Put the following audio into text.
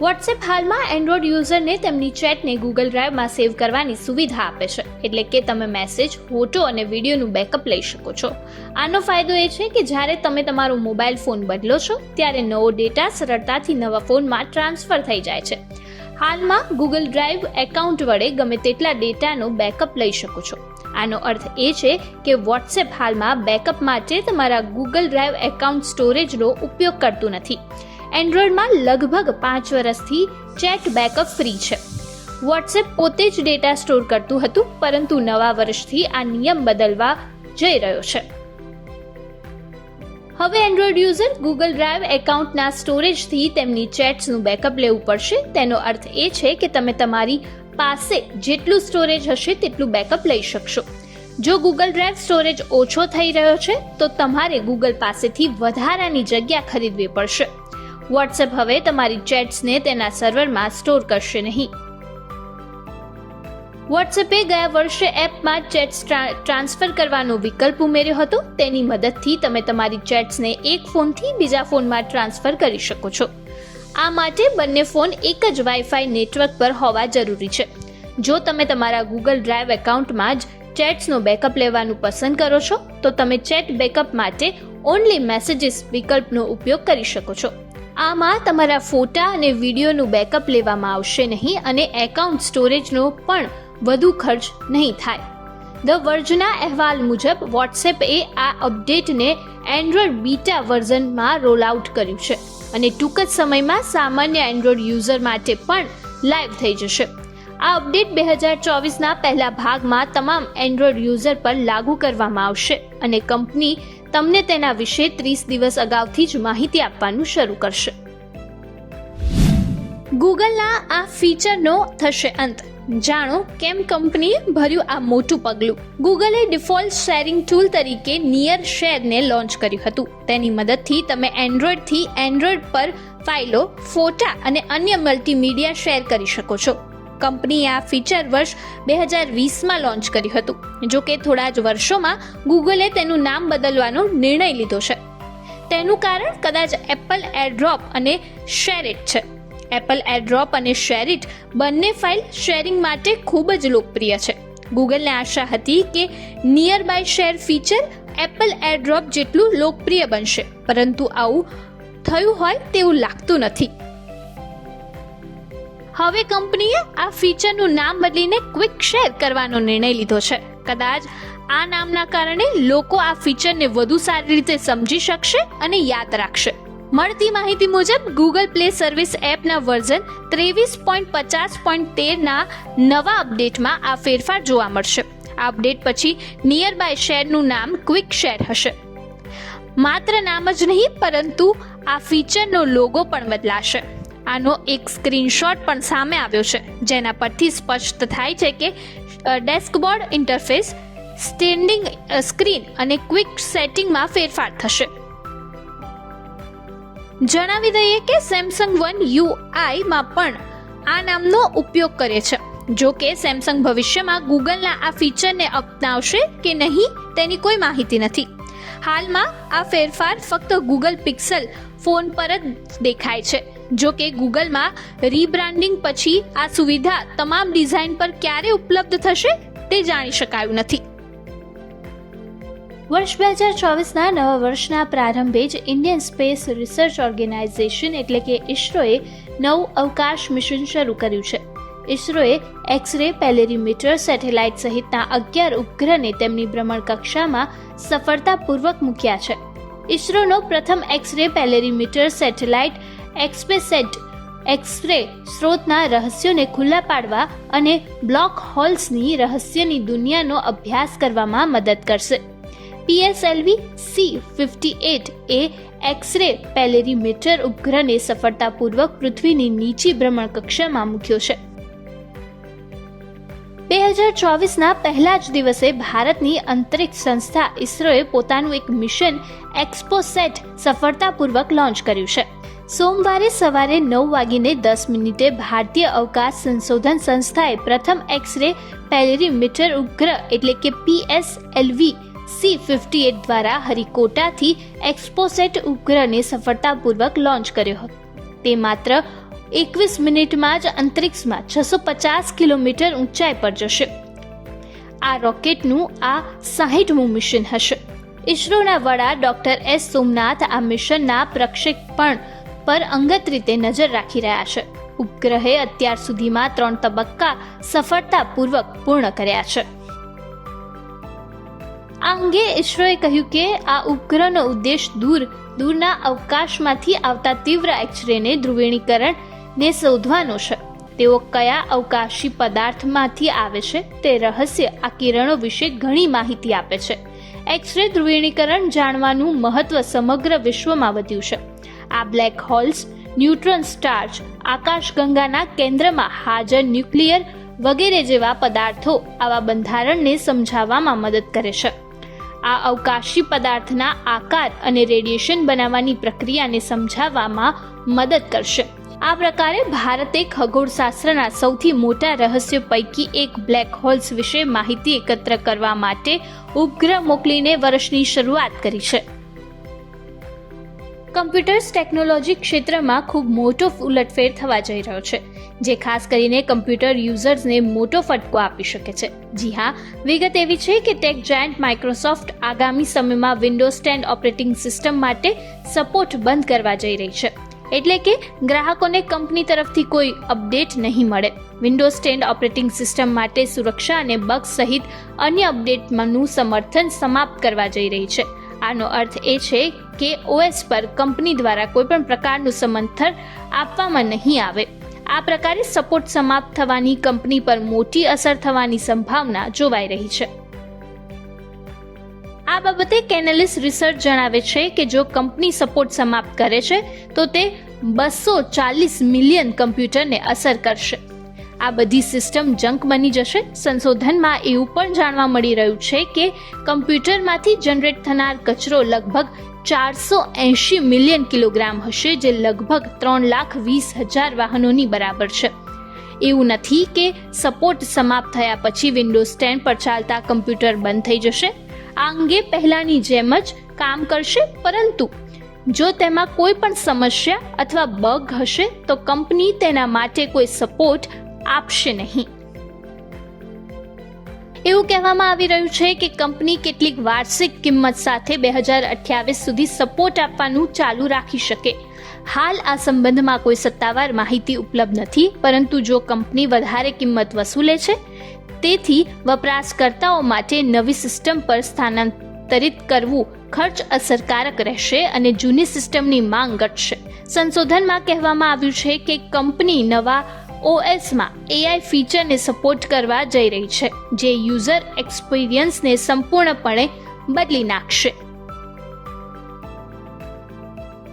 WhatsApp હાલમાં Android યુઝરને તેમની ચેટને ગૂગલ ડ્રાઈવમાં સેવ કરવાની સુવિધા આપે છે. એટલે કે તમે મેસેજ, ફોટો અને વિડીયોનું બેકઅપ લઈ શકો છો. આનો ફાયદો એ છે કે જ્યારે તમે તમારો મોબાઈલ ફોન બદલો છો, ત્યારે નવો ડેટા સરળતાથી નવા ફોનમાં ટ્રાન્સફર થઈ જાય છે. હાલમાં ગૂગલ ડ્રાઈવ એકાઉન્ટ વડે ગમે તેટલા ડેટાનો બેકઅપ લઈ શકો છો. આનો અર્થ એ છે કે વોટ્સએપ હાલમાં બેકઅપ માટે તમારા ગૂગલ ડ્રાઈવ એકાઉન્ટ સ્ટોરેજનો ઉપયોગ કરતું નથી. એન્ડ્રોઈડમાં લગભગ પાંચ વર્ષથી ચેટ બેકઅપ ફ્રી છે. વોટ્સએપ પોતે જ ડેટા સ્ટોર કરતું હતું, પરંતુ નવા વર્ષથી આ નિયમ બદલવા જઈ રહ્યો છે. હવે એન્ડ્રોઈડ યુઝર ગૂગલ ડ્રાઈવ એકાઉન્ટના સ્ટોરેજથી તેમની ચેટ્સનું બેકઅપ લેવું પડશે. તેનો અર્થ એ છે કે તમે તમારી પાસે જેટલું સ્ટોરેજ હશે તેટલું બેકઅપ લઈ શકશો. જો ગૂગલ ડ્રાઈવ સ્ટોરેજ ઓછો થઈ રહ્યો છે, તો તમારે ગૂગલ પાસેથી વધારાની જગ્યા ખરીદવી પડશે. વોટ્સએપ હવે તમારી ચેટ્સને તેના સર્વરમાં સ્ટોર કરશે નહીં. વોટ્સએપે ગયા વર્ષે એપમાં ચેટ્સ ટ્રાન્સફર કરવાનો વિકલ્પ ઉમેર્યો હતો. તેની મદદથી તમે તમારી ચેટ્સને એક ફોનથી બીજા ફોનમાં ટ્રાન્સફર કરી શકો છો. આ માટે બંને ફોન એક જ વાઈફાઈ નેટવર્ક પર હોવા જરૂરી છે. જો તમે તમારા ગૂગલ ડ્રાઈવ એકાઉન્ટમાં જ ચેટ્સનો બેકઅપ લેવાનું પસંદ કરો છો, તો તમે ચેટ બેકઅપ માટે ઓનલી મેસેજીસ વિકલ્પનો ઉપયોગ કરી શકો છો. આમાં તમારા ફોટા અને વિડીયોનું બેકઅપ લેવામાં આવશે નહીં અને એકાઉન્ટ સ્ટોરેજનો પણ વધુ ખર્ચ નહીં થાય. ધ વર્જના અહેવાલ મુજબ, વોટ્સએપે આ અપડેટને એન્ડ્રોઈડ બીટા વર્ઝનમાં રોલ આઉટ કર્યું છે અને ટૂંક જ સમયમાં સામાન્ય એન્ડ્રોઈડ યુઝર માટે પણ લાઈવ થઈ જશે. આ અપડેટ બે હજાર ચોવીસના પહેલા ભાગમાં તમામ એન્ડ્રોઈડ યુઝર પર લાગુ કરવામાં આવશે અને કંપની તમને તેના વિશે ત્રીસ દિવસ અગાઉથી જ માહિતી આપવાનું શરૂ કરશે. ગૂગલના આ ફીચરનો થશે અંત. જાણો કેમ કંપનીએ ભર્યું આ મોટું પગલું? ગૂગલે ડિફોલ્ટ શેરિંગ ટૂલ તરીકે નિયર શેરને લોન્ચ કર્યું હતું. તેની મદદથી તમે એન્ડ્રોઈડથી એન્ડ્રોઈડ પર ફાઇલો, ફોટા અને અન્ય મલ્ટીમીડિયા શેર કરી શકો છો. કંપનીએ આ ફીચર વર્ષ બે હજાર વીસમાં લોન્ચ કર્યું હતું. જો કે થોડા જ વર્ષોમાં ગૂગલે તેનું નામ બદલવાનો નિર્ણય લીધો છે. તેનું કારણ કદાચ એપલ એરડ્રોપ અને શેરિટ છે. એપલ એરડ્રોપ અને શેરિટ બંને ફાઇલ શેરિંગ માટે ખૂબ જ લોકપ્રિય છે. ગૂગલને આશા હતી કે nearby share feature Apple AirDrop જેટલું લોકપ્રિય બનશે, પરંતુ આવું થયું હોય તેવું લાગતું નથી. હવે કંપનીએ આ ફીચરનું નામ બદલીને ક્વિક શેર કરવાનો નિર્ણય લીધો છે. કદાચ આ નામના કારણે લોકો આ ફીચરને વધુ સારી રીતે સમજી શકશે અને યાદ રાખશે. મળતી માહિતી મુજબ ગૂગલ પ્લે સર્વિસ એપના વર્ઝન ત્રેવીસ પોઈન્ટ પચાસ પોઈન્ટ તેરના નવા અપડેટમાં આ ફેરફાર જોવા મળશે. આ અપડેટ પછી નિયર બાય શેરનું નામ ક્વિક શેર હશે. માત્ર નામ જ નહીં, પરંતુ આ ફીચરનો લોગો પણ બદલાશે. આનો એક સ્ક્રીનશોટ પણ સામે આવ્યો છે, જેના પરથી સ્પષ્ટ થાય છે કે ડેસ્કબોર્ડ ઇન્ટરફેસ, સ્ટેન્ડિંગ સ્ક્રીન અને ક્વિક સેટિંગમાં ફેરફાર થશે. જણાવી દઈએ કે સેમસંગ વન યુઆઈમાં પણ આ નામનો ઉપયોગ કરે છે. જો કે સેમસંગ ભવિષ્યમાં ગૂગલના આ ફીચરને અપનાવશે કે નહીં, તેની કોઈ માહિતી નથી. હાલમાં આ ફેરફાર ફક્ત ગૂગલ પિક્સલ ફોન પર જ દેખાય છે. જો કે ગૂગલમાં રીબ્રાન્ડિંગ પછી આ સુવિધા તમામ ડિઝાઇન પર ક્યારે ઉપલબ્ધ થશે તે જાણી શકાયું નથી. વર્ષ બે હજાર ચોવીસના નવા વર્ષના પ્રારંભે જ ઇન્ડિયન સ્પેસ રિસર્ચ ઓર્ગેનાઇઝેશન એટલે કે ઇસરોએ નવું અવકાશ મિશન શરૂ કર્યું છે. ઇસરોએ એક્સરે પેલેરીમીટર સેટેલાઇટ સહિતના અગિયાર ઉપગ્રહને તેમની ભ્રમણ કક્ષામાં સફળતાપૂર્વક મૂક્યા છે. ઇસરોનો પ્રથમ X-ray polarimeter satellite XPoSat X-ray સ્ત્રોતના રહસ્યોને ખુલ્લા પાડવા અને બ્લોક હોલ્સની રહસ્યની દુનિયાનો અભ્યાસ કરવામાં મદદ કરશે. પીએસએલવી સી ફિફ્ટી એટ એ એક્સરે પેલેરીમીટર ઉપગ્રહને સફળતાપૂર્વક પૃથ્વીની નીચી ભ્રમણ કક્ષામાં મૂક્યો છે. બે હજાર ચોવીસના પહેલા જ દિવસે ભારતની અંતરિક્ષ સંસ્થા ઇસરોએ પોતાનું એક મિશન એક્સપોસેટ સફળતાપૂર્વક લોન્ચ કર્યું છે. સોમવારે સવારે નવ વાગીને દસ મિનિટે ભારતીય અવકાશ સંશોધન સંસ્થાએ પ્રથમ એક્સરે પેલેરીમીટર ઉપગ્રહ એટલે કે પીએસએલવી સી ફિફ્ટી એટ દ્વારા હરિકોટાથી એક્સપોસેટ ઉપગ્રહને સફળતાપૂર્વક લોન્ચ કર્યો હતો. તે માત્ર એકવીસ મિનિટમાં જ અંતરિક્ષમાં છસો પચાસ કિલોમીટર ઊંચાઈ પર જશે. આ રોકેટનું આ સાહીઠમું મિશન હશે. ઇસરોના વડા ડોક્ટર એસ સોમનાથ આ મિશનના પ્રક્ષેપણ પર અંગત રીતે નજર રાખી રહ્યા છે. ઉપગ્રહે અત્યાર સુધીમાં ત્રણ તબક્કા સફળતાપૂર્વક પૂર્ણ કર્યા છે. આ અંગે ઇસરોએ કહ્યું કે આ ઉપગ્રહનો ઉદ્દેશ દૂર, દૂરના અવકાશમાંથી આવતા તીવ્ર એક્સરેને ધ્રુવીણીકરણને શોધવાનો છે. તેઓ કયા અવકાશી પદાર્થમાંથી આવે છે તે રહસ્ય આ કિરણો વિશે ઘણી માહિતી આપે છે. એક્સરે ધ્રુવીણીકરણ જાણવાનું મહત્વ સમગ્ર વિશ્વમાં વધ્યું છે. આ બ્લેક હોલ્સ, ન્યુટ્રોન સ્ટાર્ચ આકાશગંગાના કેન્દ્રમાં હાજર ન્યુક્લિયર વગેરે જેવા પદાર્થો આવા બંધારણને સમજાવવામાં મદદ કરે છે. આ અવકાશી પદાર્થના આકાર અને રેડિયેશન બનાવવાની પ્રક્રિયાને સમજાવવામાં મદદ કરશે. આ પ્રકારે ભારતે ખગોળશાસ્ત્રના સૌથી મોટા રહસ્ય પૈકી એક બ્લેક હોલ્સ વિશે માહિતી એકત્ર કરવા માટે ઉપગ્રહ મોકલીને વર્ષની શરૂઆત કરી છે. કમ્પ્યુટર્સ ટેકનોલોજી ક્ષેત્રમાં ખૂબ મોટો ઉલટફેર થવા જઈ રહ્યો છે, જે ખાસ કરીને કમ્પ્યુટર યુઝર્સને મોટો ફટકો આપી શકે છે. જી હા, વિગત એવી છે કે ટેક જાયન્ટ માઇક્રોસોફ્ટ આગામી સમયમાં વિન્ડોઝ ટેન ઓપરેટિંગ સિસ્ટમ માટે સપોર્ટ બંધ કરવા જઈ રહી છે. એટલે કે ગ્રાહકોને કંપની તરફથી કોઈ અપડેટ નહીં મળે. વિન્ડોઝ ટેન ઓપરેટિંગ સિસ્ટમ માટે સુરક્ષા અને બગ સહિત અન્ય અપડેટમાંનું સમર્થન સમાપ્ત કરવા જઈ રહી છે. આનો અર્થ એ છે કે ઓએસ પર કંપની દ્વારા કોઈપણ પ્રકારનું સમર્થન આપવામાં નહીં આવે. આ પ્રકારે સપોર્ટ સમાપ્ત થવાની કંપની પર મોટી અસર થવાની સંભાવના જોવાઈ રહી છે. આ બાબતે કેનેલિસ રિસર્ચ જણાવે છે કે જો કંપની સપોર્ટ સમાપ્ત કરે છે, તો તે બસો ચાલીસ મિલિયન કમ્પ્યુટરને અસર કરશે. આ બધી સિસ્ટમ જંક બની જશે. સંશોધનમાં એવું પણ જાણવા મળી રહ્યું છે કે કમ્પ્યુટરમાંથી જનરેટ થનાર કચરો લગભગ ચારસો એંશી મિલિયન કિલોગ્રામ હશે, જે લગભગ ત્રણ લાખ વીસ હજાર વાહનોની બરાબર છે. એવું નથી કે સપોર્ટ સમાપ્ત થયા પછી વિન્ડોઝ ટેન પર ચાલતા કમ્પ્યુટર બંધ થઈ જશે. આ અંગે પહેલાંની જેમ જ કામ કરશે, પરંતુ જો તેમાં કોઈ પણ સમસ્યા અથવા બગ હશે, તો કંપની તેના માટે કોઈ સપોર્ટ આપશે નહીં. એવું કહેવામાં આવી રહ્યું છે કે કંપની કેટલીક વાર્ષિક કિંમત સાથે બે હજાર અઠ્યાવીસ સુધી સપોર્ટ આપવાનું ચાલુ રાખી શકે. હાલ આ સંબંધમાં કોઈ સત્તાવાર માહિતી ઉપલબ્ધ નથી, પરંતુ જો કંપની વધારે કિંમત વસૂલે છે, તેથી વપરાશકર્તાઓ માટે નવી સિસ્ટમ પર સ્થાનાંતરિત કરવું ખર્ચ અસરકારક રહેશે અને જૂની સિસ્ટમની માંગ ઘટશે. સંશોધનમાં કહેવામાં આવ્યું છે કે કંપની નવા ઓએસમાં એઆઈ ફીચરને સપોર્ટ કરવા જઈ રહી છે જે યુઝર એક્સપિરિયન્સને સંપૂર્ણપણે બદલી નાખશે.